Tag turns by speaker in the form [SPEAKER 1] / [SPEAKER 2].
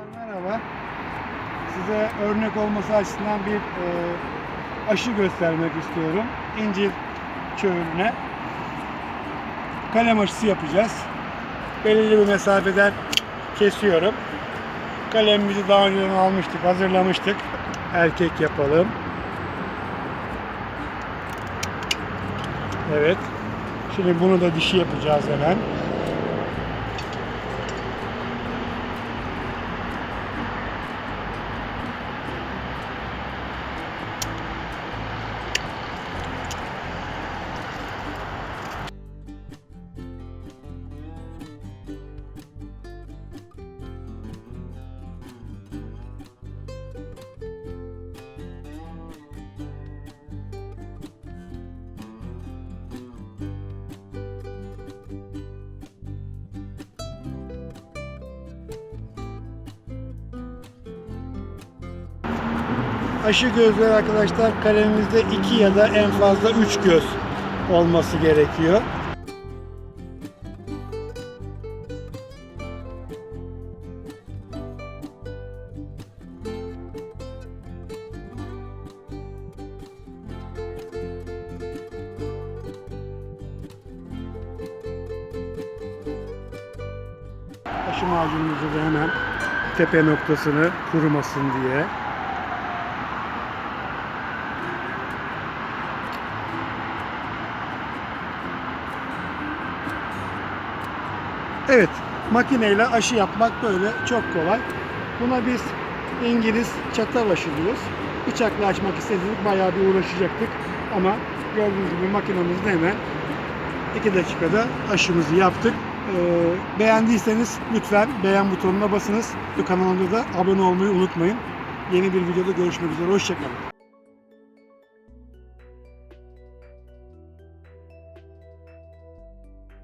[SPEAKER 1] Arkadaşlar merhaba. Size örnek olması açısından bir e, aşı göstermek istiyorum. İncil çöğürüne kalem aşısı yapacağız. Belirli bir mesafeden kesiyorum. Kalemimizi daha önceden almıştık, hazırlamıştık. Erkek yapalım. Evet. Şimdi bunu da dişi yapacağız hemen. Aşı gözleri arkadaşlar kalemimizde 2 ya da en fazla 3 göz olması gerekiyor. Aşı macunumuzu da hemen tepe noktasını kurumasın diye Evet, makineyle aşı yapmak böyle çok kolay. Buna biz İngiliz çatal aşı diyoruz. Bıçakla açmak isteseydik bayağı bir uğraşacaktık. Ama gördüğünüz gibi makinemizde hemen 2 dakikada aşımızı yaptık. Ee, beğendiyseniz lütfen beğen butonuna basınız. Ve kanalımıza da abone olmayı unutmayın. Yeni bir videoda görüşmek üzere. Hoşçakalın.